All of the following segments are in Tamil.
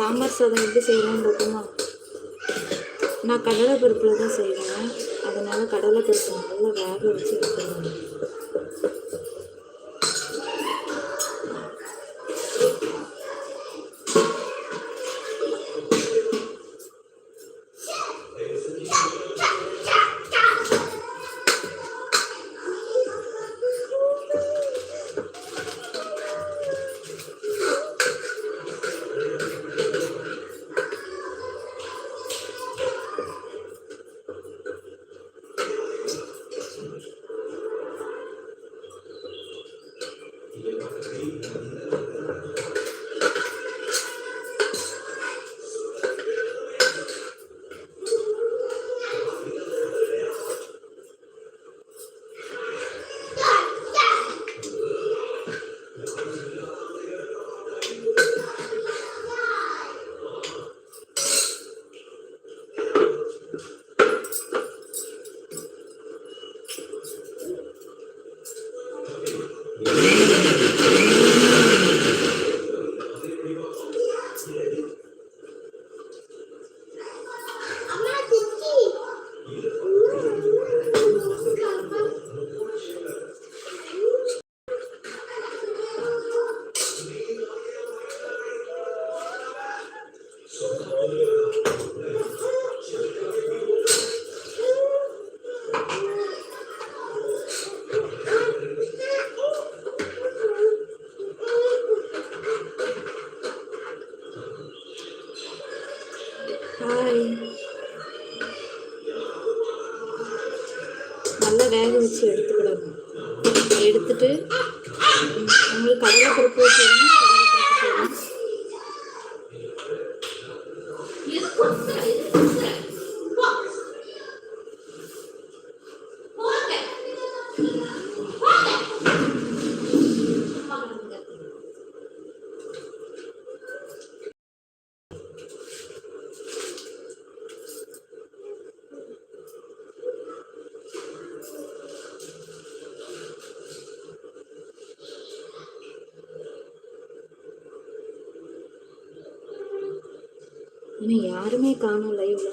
சாம்பார் சாதம் எப்படி செய்யணும்னு பார்ப்போமா நான் கடலை பருப்பில் தான் செய்வேன். அதனால் கடலை பருப்பு நல்லா வேக வச்சு எடுத்துருவேன் Yeah. ஹாய் நல்லா வேக வச்சு எடுத்துக்கிடணும். எடுத்துட்டு உங்களுக்கு கடலை பருப்பு செய்யணும் கடலை பருப்பு செய்யணும் இன்னும் யாருமே காணும் லைவ்ல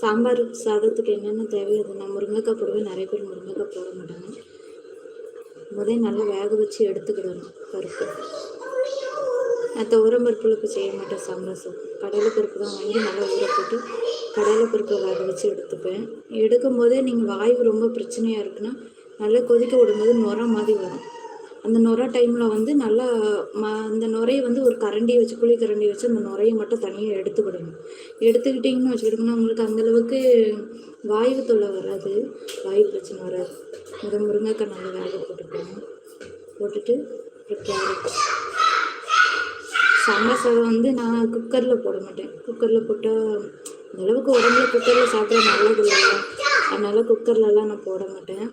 சாம்பார் சாதத்துக்கு என்னென்ன தேவையோ அது. நான் முருங்கைக்காய் போடுவேன். நிறைய பேர் முருங்கைக்காய் போட மாட்டாங்க. முதல் நல்லா வேக வச்சு எடுத்துக்கிடணும் பருப்பு. நான் துவரம் பருப்புளுக்கு செய்ய மாட்டேன் சாம்பார் சாதம் கடலை பருப்பு தான் வாங்கி நல்லா ஊற போட்டு கடலை பருப்பை வேக வச்சு எடுத்துப்பேன். எடுக்கும் போதே நீங்கள் வாயு ரொம்ப பிரச்சனையாக இருக்குன்னா நல்லா கொதிக்க விடும்போது நுரம் மாதிரி வரும். அந்த நுர டைமில் வந்து நல்லா ம அந்த நுரையை வந்து ஒரு கரண்டி வச்சு குழி கரண்டி வச்சு அந்த நுரையை மட்டும் தனியாக எடுத்துக்கிடணும். எடுத்துக்கிட்டிங்கன்னு வச்சுக்கிட்டோம்னா உங்களுக்கு அந்தளவுக்கு வாயு தொல்லை வராது. வாயு பிரச்சனை வராது. இந்த முருங்கைக்காய் நல்லா வேக போட்டுக்கணும் போட்டுட்டு அப்புறம் கேரட் சாதம் வந்து நான் குக்கரில் போட மாட்டேன். குக்கரில் போட்டால் அந்தளவுக்கு உடம்புல குக்கரில் சாப்பிட நல்லது இல்லை அதனால குக்கர்லலாம் நான் போட மாட்டேன்.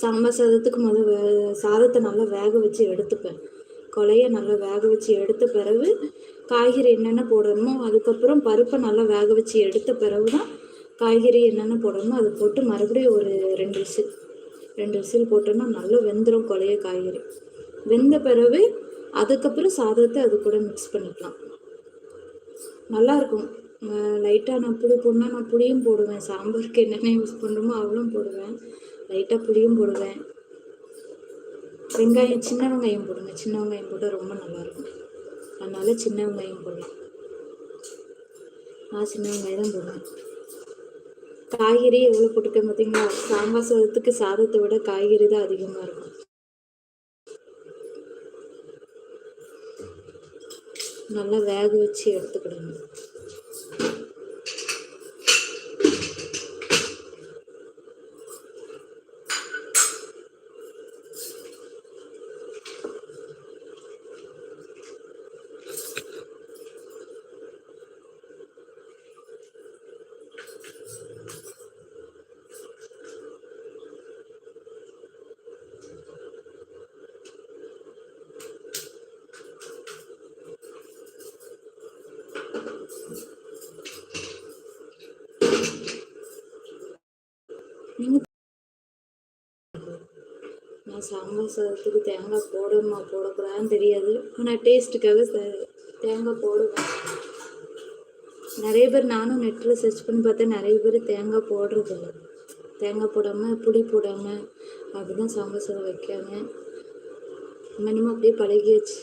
சாம்பார் சாதத்துக்கு முதல் வே சாதத்தை நல்லா வேக வச்சு எடுத்துப்பேன். கொலையை நல்லா வேக வச்சு எடுத்த பிறகு காய்கறி என்னென்ன போடணுமோ அதுக்கப்புறம் பருப்பை நல்லா வேக வச்சு எடுத்த பிறகு தான் காய்கறி என்னென்ன போடணுமோ அதை போட்டு மறுபடியும் ஒரு ரெண்டு விசில் ரெண்டு விசில் போட்டோம்னா நல்லா வெந்துடும் கொலைய காய்கறி. வெந்த பிறகு அதுக்கப்புறம் சாதத்தை அது கூட மிக்ஸ் பண்ணிக்கலாம். நல்லா இருக்கும். லைட்டாக நான் புளி போடணும்னா நான் புளியும் போடுவேன். சாம்பாருக்கு என்னென்ன யூஸ் பண்ணுறோமோ அவளும் போடுவேன். லைட்டாக புளியும் போடுவேன். வெங்காயம் சின்ன வெங்காயம் போடுங்க. சின்ன வெங்காயம் போட்டால் ரொம்ப நல்லாயிருக்கும். அதனால சின்ன வெங்காயம் போடுவேன். நான் சின்ன வெங்காயம் தான் போடுவேன். காய்கறி எவ்வளோ போட்டுக்கேன் பார்த்தீங்களா சாம்பார் சாதத்துக்கு சாதத்தை விட காய்கறி தான் அதிகமாக இருக்கும். நல்லா வேக வச்சு எடுத்துக்கிடணும். நான் சாம்பார் சாதத்துக்கு தேங்காய் போடணுமா? போடக்கூடாதுன்னு தெரியாது. ஆனால் டேஸ்ட்டுக்காக தேங்காய் போடுவேன். நிறைய பேர் நானும் நெட்டில் சர்ச் பண்ணி பார்த்தேன். நிறைய பேர் தேங்காய் போடுறதில்ல. தேங்காய் போடாமல் புளி போடாமல் அப்படி தான் சாம்பார் சாதம் வைக்காங்க மினிமம் இன்னமும் அப்படியே பழகியாச்சு.